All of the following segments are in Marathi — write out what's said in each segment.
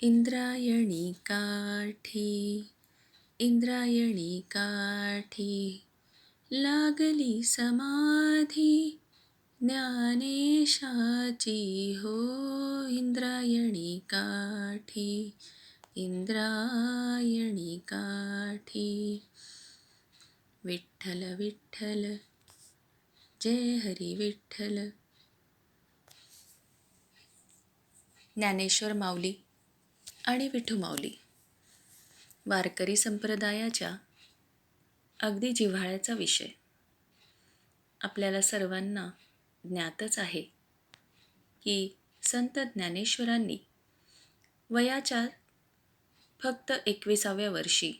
इंद्रायणी काठी इंद्रायणी काठी लागली समाधी ज्ञानेशाची हो इंद्रायणी काठी इंद्रायणी काठी. विठ्ठल विठ्ठल जय हरी विठ्ठल. ज्ञानेश्वर माऊली. आणि विठुमाऊली वारकरी संप्रदायाच्या अगदी जिव्हाळ्याचा विषय. आपल्याला सर्वांना ज्ञातच आहे की संत ज्ञानेश्वरांनी वयाच्या फक्त एकविसाव्या वर्षी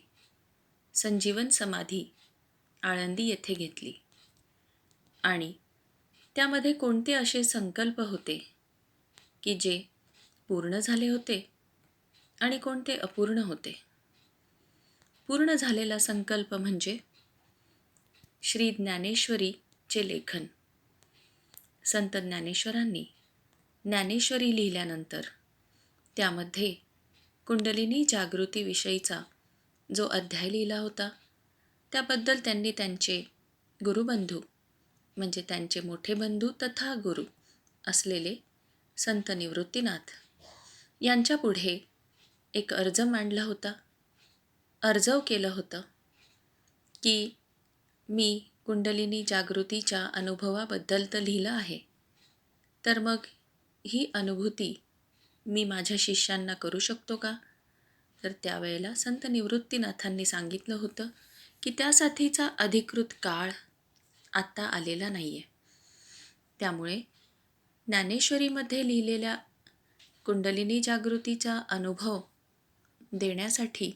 संजीवन समाधी आळंदी येथे घेतली. आणि त्यामध्ये कोणते असे संकल्प होते की जे पूर्ण झाले होते? आणि कोणते अपूर्ण होते? पूर्ण झालेला संकल्प म्हणजे श्री ज्ञानेश्वरीचे लेखन. संत ज्ञानेश्वरांनी ज्ञानेश्वरी लिहिल्यानंतर त्यामध्ये कुंडलिनी जागृतीविषयीचा जो अध्याय लिहिला होता त्याबद्दल त्यांनी त्यांचे गुरुबंधू म्हणजे त्यांचे मोठे बंधू तथा गुरु असलेले संत निवृत्तीनाथ यांच्यापुढे एक अर्ज मांडला होता. अर्जव केलं होतं की मी कुंडलिनी जागृतीच्या अनुभवाबद्दल तर लिहिलं आहे. तर मग ही अनुभूती मी माझ्या शिष्यांना करू शकतो का? तर त्यावेळेला संत निवृत्तीनाथांनी सांगितलं होतं की त्यासाठीचा अधिकृत काळ आत्ता आलेला नाही आहे त्यामुळे ज्ञानेश्वरीमध्ये लिहिलेल्या कुंडलिनी जागृतीचा अनुभव देण्यासाठी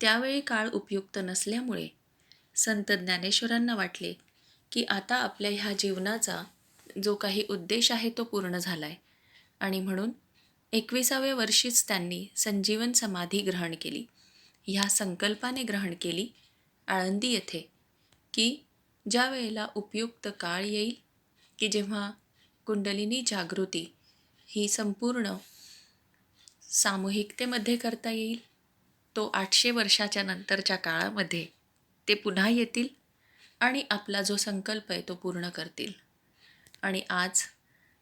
त्यावेळी काळ उपयुक्त नसल्यामुळे संत ज्ञानेश्वरांना वाटले की आता आपल्या ह्या जीवनाचा जो काही उद्देश आहे तो पूर्ण झाला आहे आणि म्हणून एकविसाव्या वर्षीच त्यांनी संजीवन समाधी ग्रहण केली. ह्या संकल्पाने ग्रहण केली आळंदी येथे की ज्या वेळेला उपयुक्त काळ येईल की जेव्हा कुंडलिनी जागृती ही संपूर्ण सामूहिकतेमध्ये करता येईल? तो आठशे वर्षाच्या नंतरच्या काळामध्ये ते पुन्हा येतील आणि आपला जो संकल्प आहे तो पूर्ण करतील. आणि आज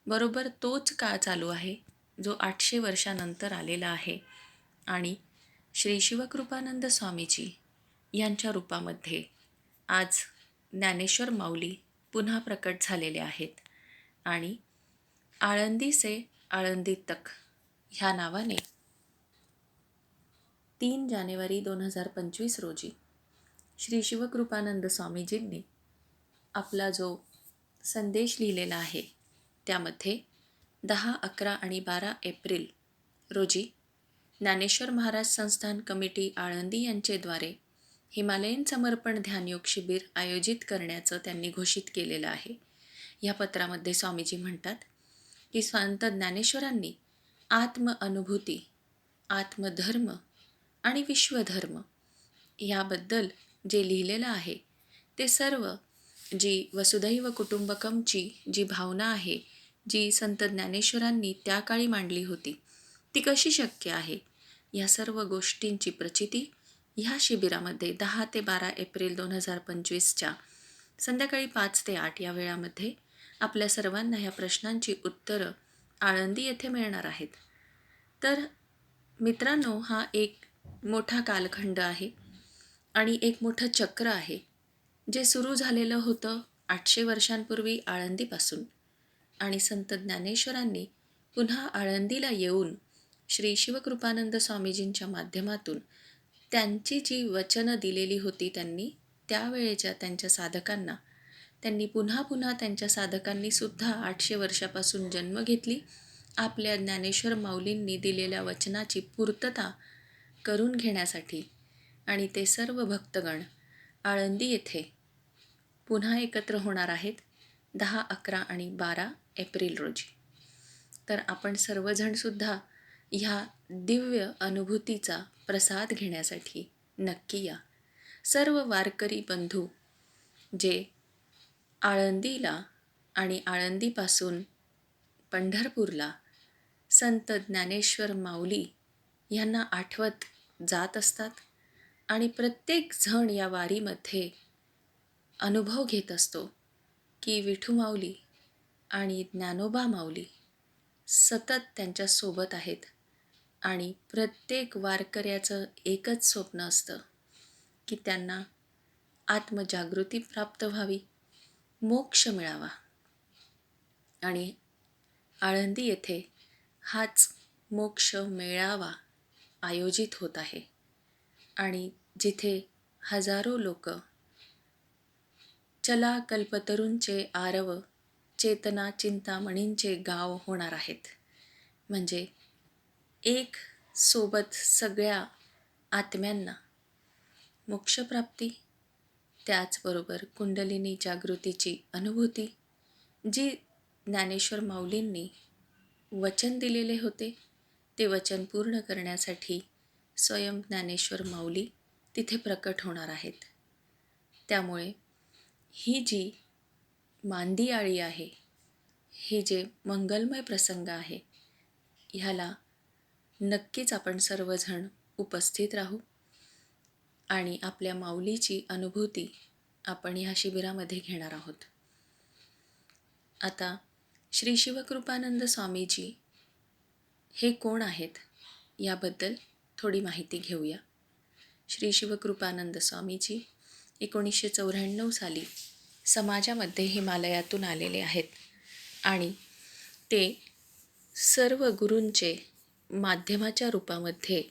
बरोबर तोच काळ चालू आहे जो आठशे वर्षानंतर आलेला आहे आणि श्री शिवकृपानंद स्वामीजी यांच्या रूपामध्ये आज ज्ञानेश्वर माऊली पुन्हा प्रकट झालेले आहेत. आणि आळंदीचे आळंदी तक ह्या नावाने. तीन जानेवारी दोन हजार पंचवीस रोजी श्री शिवकृपानंद स्वामीजींनी आपला जो संदेश लिहिलेला आहे त्यामध्ये दहा अकरा आणि बारा एप्रिल रोजी ज्ञानेश्वर महाराज संस्थान कमिटी आळंदी यांचेद्वारे हिमालयीन समर्पण ध्यानयोग शिबिर आयोजित करण्याचं त्यांनी घोषित केलेलं आहे. या पत्रामध्ये स्वामीजी म्हणतात की संत ज्ञानेश्वरांनी आत्म अनुभूती आत्मधर्म आणि विश्वधर्म याबद्दल जे लिहिलेलं आहे ते सर्व जी वसुधैव कुटुंबकमची जी भावना आहे जी संत ज्ञानेश्वरांनी त्या काळी मांडली होती ती कशी शक्य आहे? या सर्व गोष्टींची प्रचिती ह्या शिबिरामध्ये दहा ते बारा एप्रिल दोन हजार पंचवीसच्या संध्याकाळी पाच ते आठ या वेळामध्ये आपल्या सर्वांना ह्या प्रश्नांची उत्तरं आळंदी येथे मिळणार आहेत. तर मित्रांनो हा एक मोठा कालखंड आहे आणि एक मोठं चक्र आहे जे सुरू झालेलं होतं आठशे वर्षांपूर्वी आळंदीपासून. आणि संत ज्ञानेश्वरांनी पुन्हा आळंदीला येऊन श्री शिवकृपानंद स्वामीजींच्या माध्यमातून त्यांची जी वचनं दिलेली होती त्यांनी त्यावेळेच्या त्यांच्या साधकांना त्यांनी पुन्हा पुन्हा त्यांच्या साधकांनी सुद्धा आठशे वर्षापासून जन्म घेतली. आपल्या ज्ञानेश्वर माऊलींनी दिलेल्या वचनाची पूर्तता करून घेण्यासाठी. आणि ते सर्व भक्तगण आळंदी येथे पुन्हा एकत्र होणार आहेत दहा अकरा आणि बारा एप्रिल रोजी. तर आपण सर्वजणसुद्धा ह्या दिव्य अनुभूतीचा प्रसाद घेण्यासाठी नक्की या. सर्व वारकरी बंधू जे आळंदीला आणि आळंदीपासून पंढरपूरला संत ज्ञानेश्वर माऊली ह्यांना आठवत जात असतात आणि प्रत्येक जण या वारीमध्ये अनुभव घेत असतो की विठू माऊली आणि ज्ञानोबा माऊली सतत त्यांच्यासोबत आहेत आणि प्रत्येक वारकऱ्याचं एकच स्वप्न असतं की त्यांना आत्मजागृती प्राप्त व्हावी. मोक्ष मिळावा. आणि आळंदी येथे हाच मोक्ष मेळावा आयोजित होत आहे. आणि जिथे हजारो लोक चला कल्पतरूंचे आरव चेतना चिंतामणींचे गाव होणार आहेत. म्हणजे एक सोबत सगळ्या आत्म्यांना मोक्षप्राप्ती त्याचबरोबर कुंडलिनी जागृतीची अनुभूती जी ज्ञानेश्वर माऊलींनी वचन दिलेले होते ते वचन पूर्ण करण्यासाठी स्वयं ज्ञानेश्वर माऊली तिथे प्रकट होणार आहेत. त्यामुळे ही जी मांदियाळी आहे हे जे मंगलमय प्रसंग आहे ह्याला नक्कीच आपण सर्वजण उपस्थित राहू. आणि आपल्या माऊलीची अनुभूती आपण ह्या शिबिरामध्ये घेणार आहोत. आता श्री शिवकृपानंद स्वामीजी हे कोण आहेत याबद्दल थोडी माहिती घेऊया. श्री शिवकृपानंद स्वामीजी एकोणीसशे चौऱ्याण्णव साली समाजामध्ये हिमालयातून आलेले आहेत आणि ते सर्व गुरूंचे माध्यमाच्या रूपामध्ये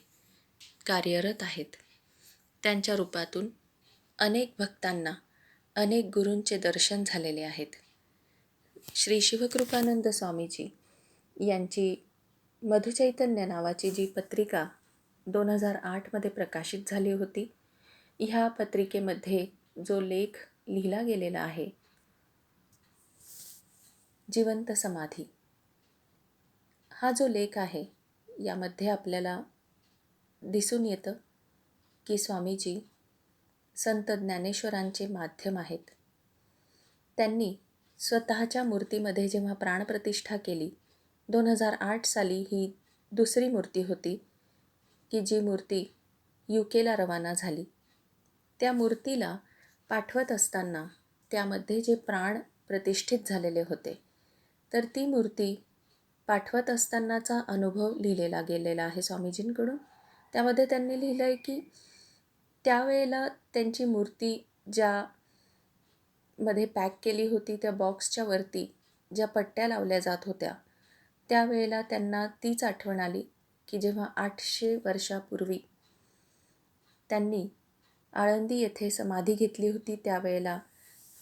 कार्यरत आहेत. त्यांच्या रूपातून अनेक भक्तांना अनेक गुरूंचे दर्शन झालेले आहेत. श्री शिवकृपानंद स्वामीजी यांची मधुचैतन्य नावाची जी पत्रिका दोन हजार आठमध्ये प्रकाशित झाली होती ह्या पत्रिकेमध्ये जो लेख लिहिला गेलेला आहे जिवंत समाधी हा जो लेख आहे यामध्ये आपल्याला दिसून येतं की स्वामीजी संत ज्ञानेश्वरांचे माध्यम आहेत. त्यांनी स्वतःच्या मूर्तीमध्ये जेव्हा प्राणप्रतिष्ठा केली दोन हजार आठ साली ही दुसरी मूर्ती होती की जी मूर्ती यू केला रवाना झाली. त्या मूर्तीला पाठवत असताना त्यामध्ये जे प्राण प्रतिष्ठित झालेले होते तर ती मूर्ती पाठवत असतानाचा अनुभव लिहिलेला गेलेला आहे स्वामीजींकडून. त्यामध्ये त्यांनी लिहिलं आहे की त्यावेळेला त्यांची मूर्ती ज्या मध्ये पॅक केली होती त्या बॉक्सच्या वरती ज्या पट्ट्या लावल्या जात होत्या त्यावेळेला त्यांना तीच आठवण आली की जेव्हा आठशे वर्षापूर्वी त्यांनी आळंदी येथे समाधी घेतली होती त्यावेळेला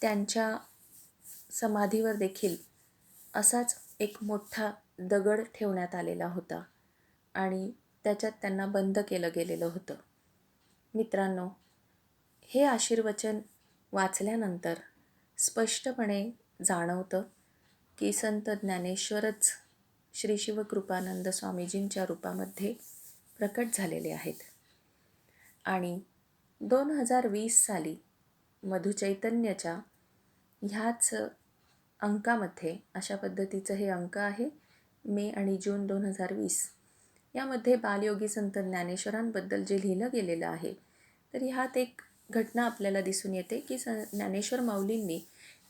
त्यांच्या समाधीवर देखील असाच एक मोठा दगड ठेवण्यात आलेला होता आणि त्याच्यात त्यांना बंद केलं गेलेलं होतं. मित्रांनो हे आशीर्वचन वाचल्यानंतर स्पष्टपणे जाणवतं की संत ज्ञानेश्वरच श्री शिवकृपानंद स्वामीजींच्या रूपामध्ये प्रकट झालेले आहेत. आणि दोन हजार वीस साली मधुचैतन्याच्या ह्याच अंकामध्ये अशा पद्धतीचं हे अंक आहे मे आणि जून दोन हजार वीस यामध्ये बालयोगी संत ज्ञानेश्वरांबद्दल जे लिहिलं गेलेलं आहे तर ह्यात एक घटना आपल्याला दिसून येते की स ज्ञानेश्वर माऊलींनी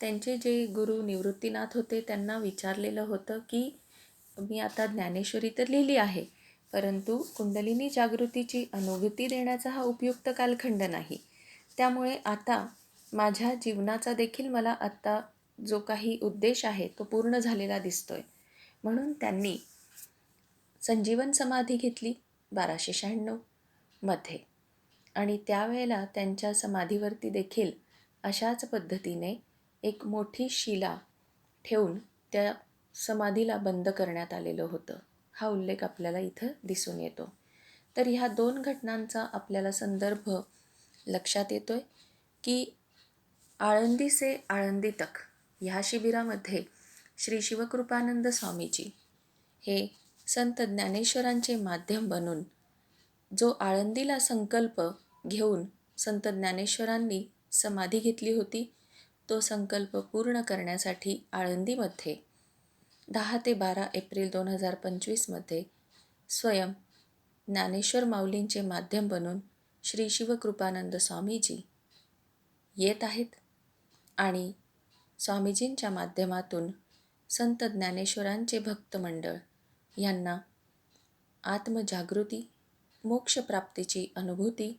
त्यांचे जे गुरु निवृत्तीनाथ होते त्यांना विचारलेलं होतं की मी आता ज्ञानेश्वरी तर लिहिली आहे परंतु कुंडलिनी जागृतीची अनुभूती देण्याचा हा उपयुक्त कालखंड नाही. त्यामुळे आता माझ्या जीवनाचा देखील मला आत्ता जो काही उद्देश आहे तो पूर्ण झालेला दिसतोय. म्हणून त्यांनी संजीवन समाधी घेतली बाराशे शहाण्णवमध्ये आणि त्यावेळेला त्यांच्या समाधीवरती देखील अशाच पद्धतीने एक मोठी शिला ठेवून त्या समाधीला बंद करण्यात आलेलं होतं. हा उल्लेख आपल्याला इथं दिसून येतो. तर ह्या दोन घटनांचा आपल्याला संदर्भ लक्षात येतो आहे की आळंदी से आळंदी तक ह्या शिबिरामध्ये श्री शिवकृपानंद स्वामीजी हे संत ज्ञानेश्वरांचे माध्यम बनून जो आळंदीला संकल्प घेऊन संत ज्ञानेश्वरांनी समाधी घेतली होती. तो संकल्प पूर्ण करण्यासाठी आळंदीमध्ये दहा ते बारा एप्रिल दोन हजार पंचवीसमध्ये स्वयं ज्ञानेश्वर माऊलींचे माध्यम बनून श्री शिवकृपानंद स्वामीजी येत आहेत आणि स्वामीजींच्या माध्यमातून संत ज्ञानेश्वरांचे भक्त मंडळ यांना आत्मजागृती मोक्षप्राप्तीची अनुभूती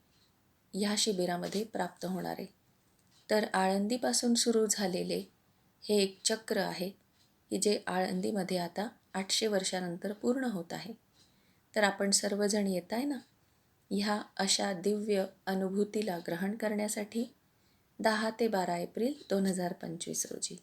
ह्या शिबिरामध्ये प्राप्त होणार. आहे तर आळंदीपासून सुरू झालेले हे एक चक्र आहे की जे आळंदीमध्ये आता आठशे वर्षानंतर पूर्ण होत आहे. तर आपण सर्वजण येत आहे ना? ह्या अशा दिव्य अनुभूतीला ग्रहण करण्यासाठी दहा ते बारा एप्रिल दोन हजार पंचवीस रोजी.